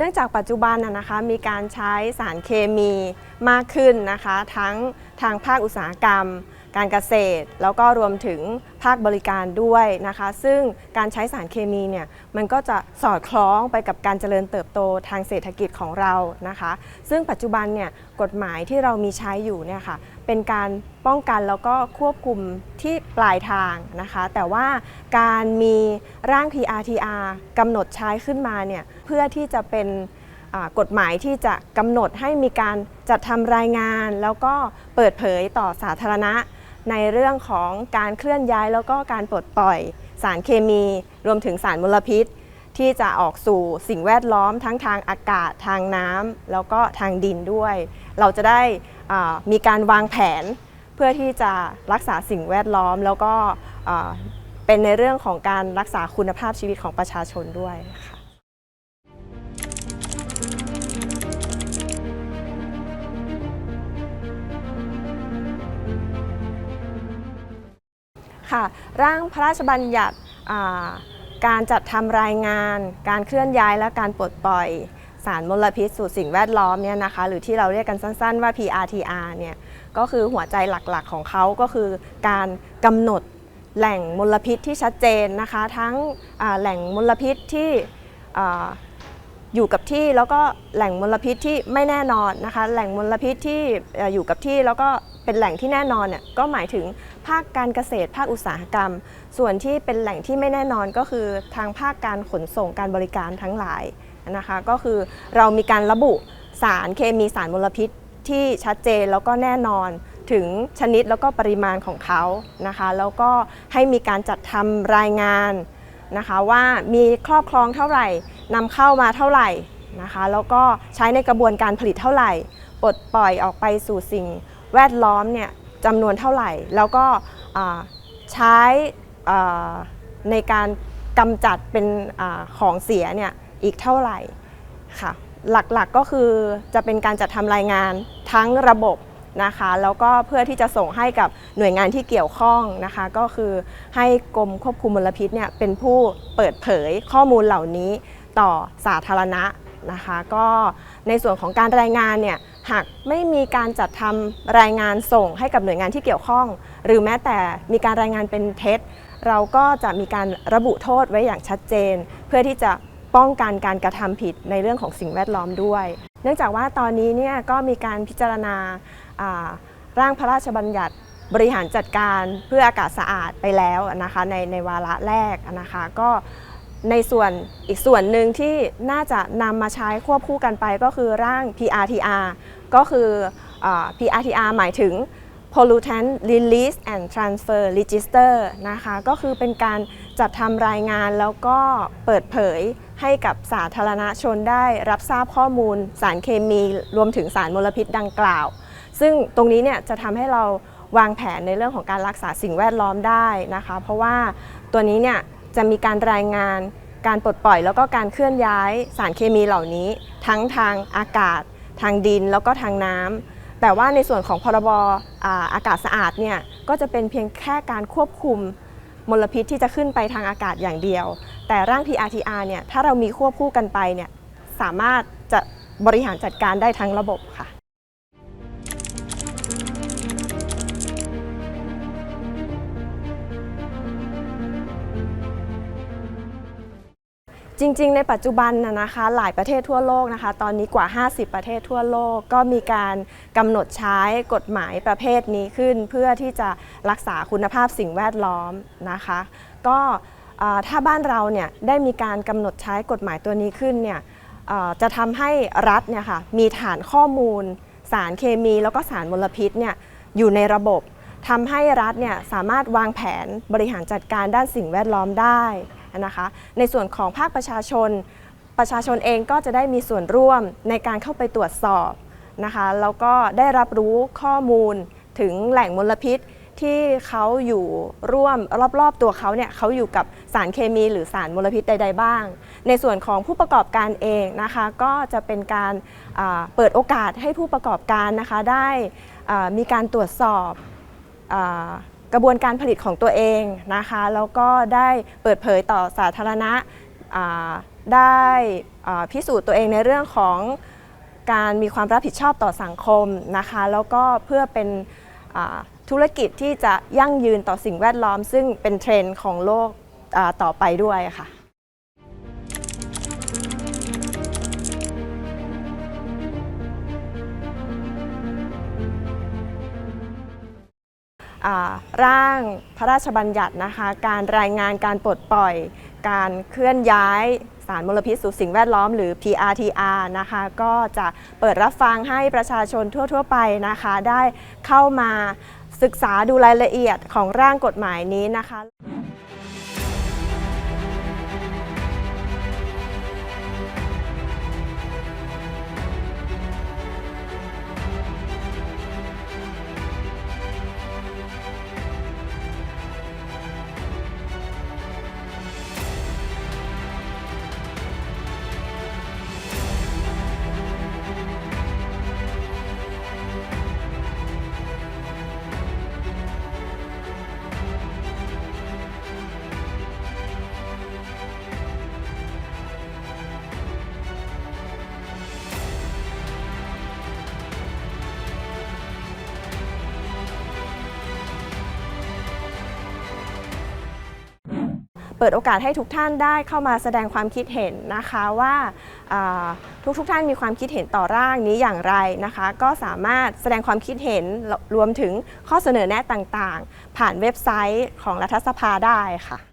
เนื่องจากปัจจุบันนะนะคะมีการใช้สารเคมีมากขึ้นนะคะ ทั้งทางภาคอุตสาหกรรม การเกษตร แล้วก็รวมถึงภาคบริการด้วยนะคะ ซึ่งการใช้สารเคมีเนี่ยมันก็จะสอดคล้องไปกับการเจริญเติบโตทางเศรษฐกิจของเรานะคะ ซึ่งปัจจุบันเนี่ยกฎหมายที่เรามีใช้อยู่เนี่ยค่ะเป็นการป้องกันแล้วก็ควบคุมที่ปลายทางนะคะ แต่ว่าการมีร่าง PRTR กำหนดใช้ขึ้นมาเนี่ยเพื่อที่จะเป็นกฎหมายที่จะกำหนดให้มีการจัดทำรายงาน แล้วก็เปิดเผยต่อสาธารณะ ในเรื่องของการเคลื่อนย้ายแล้วก็การปลดปล่อย สารเคมี รวมถึงสารมลพิษ ที่จะออกสู่สิ่งแวดล้อมทั้งทางอากาศทางน้ำแล้วก็ทางดินด้วย เราจะได้มีการวางแผนเพื่อที่จะรักษาสิ่งแวดล้อมแล้วก็เป็นในเรื่องของการรักษาคุณภาพชีวิตของประชาชนด้วยค่ะ ค่ะ ร่างพระราชบัญญัติการจัดทำรายงาน การเคลื่อนย้ายและการปลดปล่อยสารมลพิษสู่สิ่งแวดล้อมเนี่ยนะคะ หรือที่เราเรียกกันสั้นๆว่า PRTR เนี่ยก็คือหัวใจหลักๆของเขาก็คือการกำหนดแหล่งมลพิษที่ชัดเจนนะคะ ทั้งแหล่งมลพิษที่อยู่กับที่แล้วก็แหล่งมลพิษที่ไม่แน่นอนนะคะ แหล่งมลพิษที่อยู่กับที่แล้วก็ เป็นแหล่งที่แน่นอนเนี่ยก็หมายถึงภาคการเกษตร ภาคอุตสาหกรรม ส่วนที่เป็นแหล่งที่ไม่แน่นอนก็คือทางภาคการขนส่งการบริการทั้งหลายนะคะก็คือเรามีการระบุสารเคมีสารมลพิษที่ชัดเจนแล้วก็แน่นอนถึงชนิดแล้วก็ปริมาณของเขานะคะ แล้วก็ให้มีการจัดทำรายงานนะคะว่ามีครอบครองเท่าไหร่นำเข้ามาเท่าไหร่นะคะ แล้วก็ใช้ในกระบวนการผลิตเท่าไหร่ปลดปล่อยออกไปสู่สิ่ง แวดล้อมเนี่ยจำนวนเท่าไหร่ แล้วก็ใช้ในการกำจัดเป็นอของเสียเนี่ยอีกเท่าไหร่ค่ะหลักๆก็คือจะเป็นการจัดทำรายงานทั้งระบบนะคะแล้วก็เพื่อที่จะส่งให้กับหน่วยงานที่เกี่ยวข้องนะคะก็คือให้กรมควบคุมมลพิษเนี่ยเป็นผู้เปิดเผยข้อมูลเหล่านี้ต่อสาธารณะนะคะก็ในส่วนของการรายงานเนี่ย หากไม่มีการจัดทำรายงานส่งให้กับหน่วยงานที่เกี่ยวข้อง หรือแม้แต่มีการรายงานเป็นเท็จ เราก็จะมีการระบุโทษไว้อย่างชัดเจน เพื่อที่จะป้องกันการกระทำผิดในเรื่องของสิ่งแวดล้อมด้วย เนื่องจากว่าตอนนี้เนี่ยก็มีการพิจารณาาร่างพระราชบัญญัติบริหารจัดการเพื่ออากาศสะอาดไปแล้วนะคะในในวาระแรกนะคะก็ ในส่วนอีกส่วนหนึ่งที่น่าจะนำมาใช้ควบคู่กันไปก็คือร่าง PRTR ก็คืออ PRTR หมายถึง Pollutant Release and Transfer Register นะคะ ก็คือเป็นการจัดทำรายงานแล้วก็เปิดเผยให้กับสาธารณชนได้รับทราบข้อมูลสารเคมีรวมถึงสารมลพิษดังกล่าว ซึ่งตรงนี้เนี่ยจะทำให้เราวางแผนในเรื่องของการรักษาสิ่งแวดล้อมได้นะคะ เพราะว่าตัวนี้เนี่ย จะมีการรายงาน การปลดปล่อยแล้วก็การเคลื่อนย้ายสารเคมีเหล่านี้ ทั้งทางอากาศ ทางดินแล้วก็ทางน้ำแต่ว่าในส่วนของพรบอาอากาศสะอาดเนี่ยก็จะเป็นเพียงแค่การควบคุมมลพิษที่จะขึ้นไปทางอากาศอย่างเดียว แต่ร่าง PRTR เนี่ยถ้าเรามีควบคู่กันไปเนี่ยสามารถจะบริหารจัดการได้ทั้งระบบค่ะ จริง ๆ ในปัจจุบันนะนะคะ หลายประเทศทั่วโลกนะคะ ตอนนี้กว่า 50 ประเทศทั่วโลก ก็มีการกำหนดใช้กฎหมายประเภทนี้ขึ้น เพื่อที่จะรักษาคุณภาพสิ่งแวดล้อมนะคะ ก็ถ้าบ้านเราเนี่ยได้มีการกำหนดใช้กฎหมายตัวนี้ขึ้นเนี่ยจะทำให้รัฐเนี่ยค่ะมีฐานข้อมูล สารเคมีแล้วก็สารมลพิษเนี่ยอยู่ในระบบทำให้รัฐเนี่ยสามารถวางแผนบริหารจัดการด้านสิ่งแวดล้อมได้ นะคะ ในส่วนของภาคประชาชน ประชาชนเองก็จะได้มีส่วนร่วมในการเข้าไปตรวจสอบนะคะแล้วก็ได้รับรู้ข้อมูลถึงแหล่งมลพิษที่เขาอยู่ร่วมรอบๆ ตัวเขาเนี่ยเขาอยู่กับสารเคมีหรือสารมลพิษใด ๆ บ้าง ในส่วนของผู้ประกอบการเองนะคะก็จะเป็นการเปิดโอกาสให้ผู้ประกอบการนะคะได้มีการตรวจสอบอ กระบวนการผลิตของตัวเองนะคะแล้วก็ได้เปิดเผยต่อสาธารณะได้พิสูจน์ตัวเองในเรื่องของการมีความรับผิดชอบต่อสังคมนะคะแล้วก็เพื่อเป็นธุรกิจที่จะยั่งยืนต่อสิ่งแวดล้อม ซึ่งเป็นเทรนด์ของโลกต่อไปด้วยค่ะ ร่างพระราชบัญญัตินะคะการรายงานการปลดปล่อย การเคลื่อนย้ายสารมลพิษสู่สิ่งแวดล้อมหรือ PRTR นะคะก็จะเปิดรับฟังให้ประชาชนทั่ว ๆ ไปนะคะได้เข้ามาศึกษาดูรายละเอียดของร่างกฎหมายนี้นะคะ เปิดโอกาสให้ทุกท่านได้เข้ามาแสดงความคิดเห็นนะคะว่าทุกทุกๆท่านมีความคิดเห็นต่อร่างนี้อย่างไรนะคะ ก็สามารถแสดงความคิดเห็นรวมถึงข้อเสนอแนะต่างๆ ผ่านเว็บไซต์ของรัฐสภาได้ค่ะ